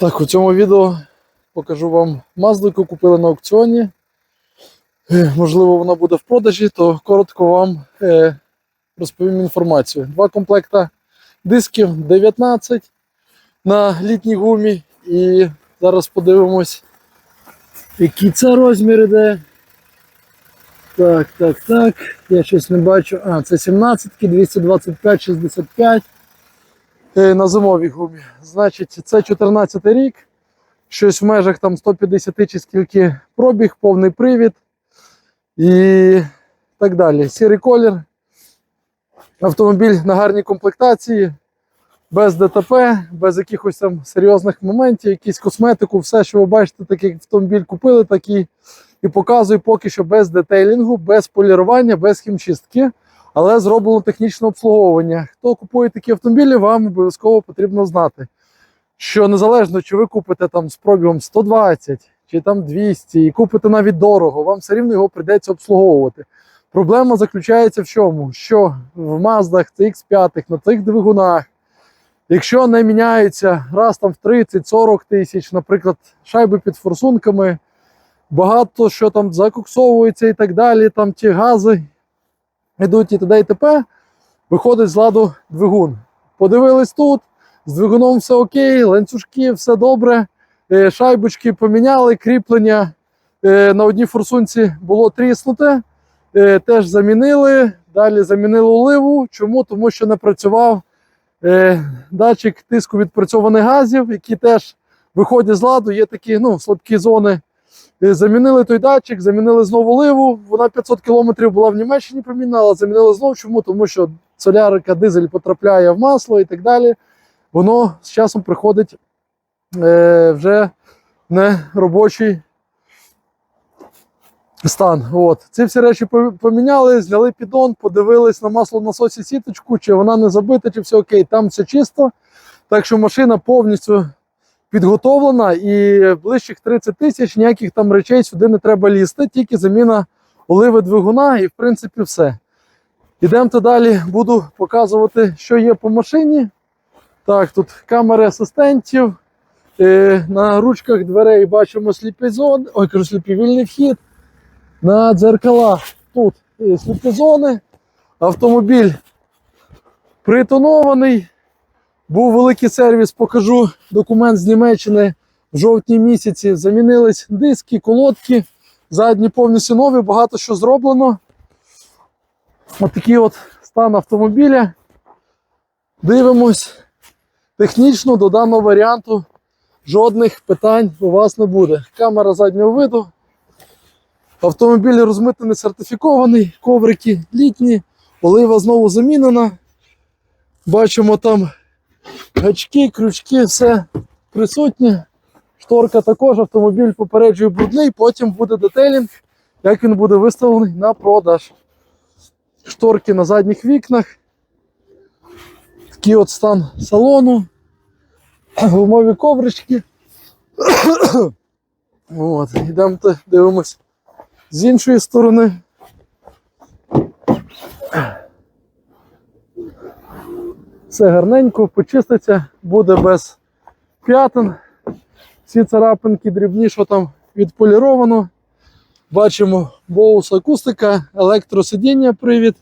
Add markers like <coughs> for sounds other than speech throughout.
Так, у цьому відео покажу вам Mazda, яку купили на аукціоні. Е, Можливо, вона буде в продажі, то коротко вам е, розповім інформацію. Два комплекта дисків 19 на літній гумі. І зараз подивимось, які це розмір іде. Так, так, так. Я щось не бачу. А, це 17, 225, 65 е, на зимовій гумі. Значить, це 14 рік. Щось в межах там 150 чи скільки пробіг, повний привід і так далі. Сірий колір. Автомобіль на гарній комплектації, без ДТП, без якихось там серйозних моментів, якісь косметику, все, що ви бачите, такий автомобіль купили, такий і показую поки що без детейлінгу, без полірування, без хімчистки, але зроблено технічне обслуговування. Хто купує такі автомобілі, вам обов'язково потрібно знати, що незалежно, чи ви купите там з пробігом 120 чи там 200 і купите навіть дорого, вам все рівно його прийдеться обслуговувати. Проблема заключається в чому? Що в Маздах CX5 на цих двигунах, якщо не міняються раз там в 30-40 тисяч, наприклад, шайби під форсунками, багато що там закоксовується і так далі, там ті гази йдуть і т.д. і т.п. Виходить з ладу двигун. Подивились тут, з двигуном все окей, ланцюжки, все добре. Е, Шайбочки поміняли, кріплення е, на одній форсунці було тріснуте. Е, Теж замінили. Далі замінили оливу. Чому? Тому що не працював датчик тиску відпрацьованих газів, які теж виходять з ладу. Є такі ну, слабкі зони. Е, Замінили той датчик, замінили знову оливу. Вона 500 км була в Німеччині поміняна, але замінили знову. Чому? Тому що солярика, дизель потрапляє в масло і так далі. Воно з часом приходить е, вже не робочий стан. От. Ці всі речі поміняли, зняли піддон, подивились на масло насосі сіточку, чи вона не забита, чи все окей. Там все чисто. Так що машина повністю підготовлена і ближчих 30 тисяч ніяких там речей сюди не треба лізти, тільки заміна оливи двигуна і в принципі все. Ідемте далі, буду показувати, що є по машині. Так, тут камери асистентів. Е, на ручках дверей бачимо сліпі зони. Ой, кажу, сліпі вільний вхід. На дзеркалах тут е, сліпі зони. Автомобіль притонований. Був великий сервіс, покажу документ з Німеччини в жовтні місяці. Замінились диски, колодки, задні повністю нові, багато що зроблено. Ось такий от стан автомобіля. Дивимось. Технічно до даного варіанту жодних питань у вас не буде. Камера заднього виду. Автомобіль розмитнений сертифікований, коврики літні, олива знову замінена. Бачимо там гачки, крючки, все присутнє. Шторка також, автомобіль попереджує брудний, потім буде детейлінг, як він буде виставлений на продаж. Шторки на задніх вікнах. Такий от стан салону. Гумові коврички. <coughs> От, йдемо дивимось з іншої сторони. Все гарненько, почиститься, буде без п'ятин. Всі царапинки дрібні, що там відполіровано. Бачимо боус акустика, електросидіння привід.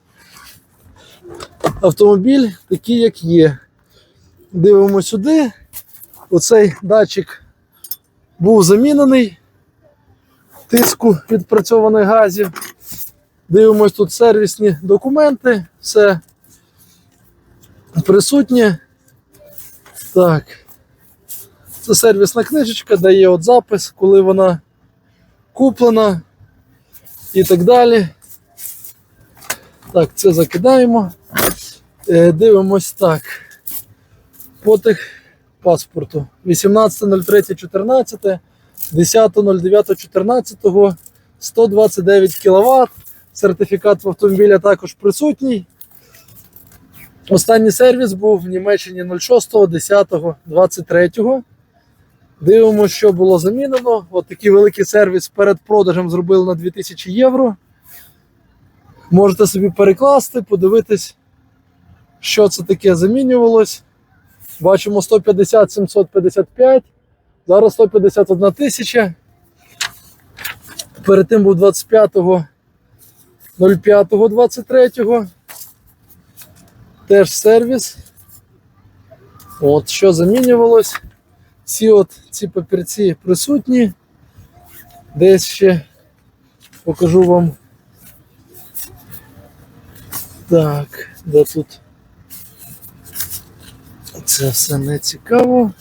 Автомобіль такий, як є. Дивимося сюди. Оцей датчик був замінений. Тиску відпрацьованих газів. Дивимось тут сервісні документи, все присутнє. Так. Це сервісна книжечка, де є от запис, коли вона куплена і так далі. Так, це закидаємо. Е, Дивимось так. Потих паспорту 18.03.14, 10.09.14, 129 кВт. Сертифікат в автомобіля також присутній. Останній сервіс був в Німеччині 06.10.23. Дивимося, що було замінено. От такий великий сервіс перед продажем зробили на 2000 євро. Можете собі перекласти, подивитись, що це таке замінювалось. Бачимо 150-755. Зараз 151 тисяча. Перед тим був 25-го 05-го 23-го. Теж сервіс. От що замінювалось. Всі от ці папірці присутні. Десь ще покажу вам. Так, де тут? Це все не цікаво.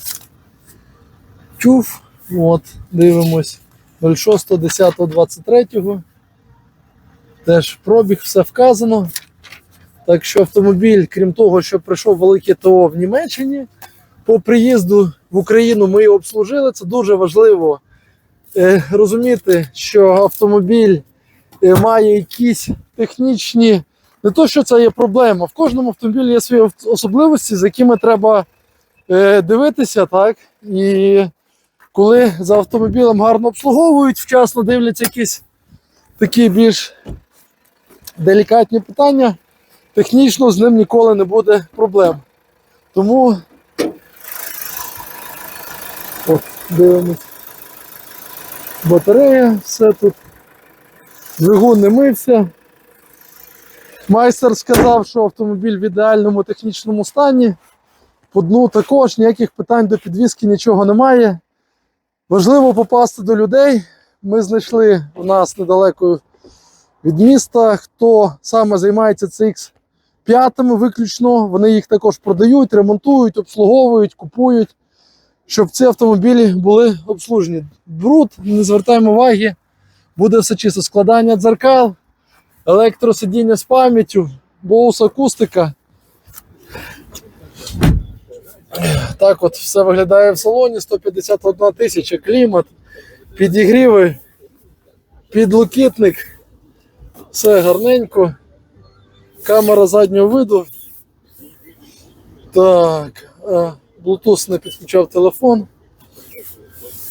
Тюф. От, дивимось. 06.10.23. Теж пробіг, все вказано. Так що автомобіль, крім того, що прийшов велике ТО в Німеччині, по приїзду в Україну ми його обслужили. Це дуже важливо е, розуміти, що автомобіль е, має якісь технічні. Не то, що це є проблема. В кожному автомобілі є свої особливості, з якими треба е, дивитися, так? І коли за автомобілем гарно обслуговують, вчасно дивляться якісь такі більш делікатні питання, технічно з ним ніколи не буде проблем. Тому от, дивимось. Батарея, все тут. Двигун не мився. Майстер сказав, що автомобіль в ідеальному технічному стані. По дну також ніяких питань до підвіски нічого немає. Важливо попасти до людей. Ми знайшли у нас недалеко від міста, хто саме займається cx 5 виключно. Вони їх також продають, ремонтують, обслуговують, купують, щоб ці автомобілі були обслужені. Бруд, не звертаємо уваги, буде все чисто. Складання дзеркал, електросидіння з пам'яттю, боус акустика. Так от все виглядає в салоні. 151 тисяча, клімат, підігріви, підлокітник. Все гарненько. Камера заднього виду. Так, е, Bluetooth не підключав телефон.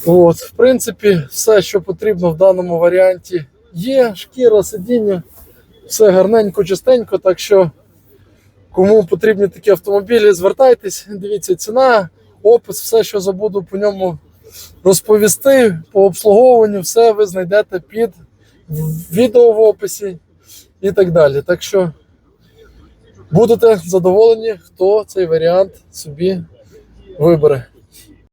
От, в принципі, все, що потрібно в даному варіанті є. Шкіра, сидіння, все гарненько, чистенько. Так що, кому потрібні такі автомобілі, звертайтесь, дивіться ціна, опис, все, що забуду по ньому розповісти, по обслуговуванню, все ви знайдете під відео в описі і так далі. Так що будете задоволені, хто цей варіант собі вибере.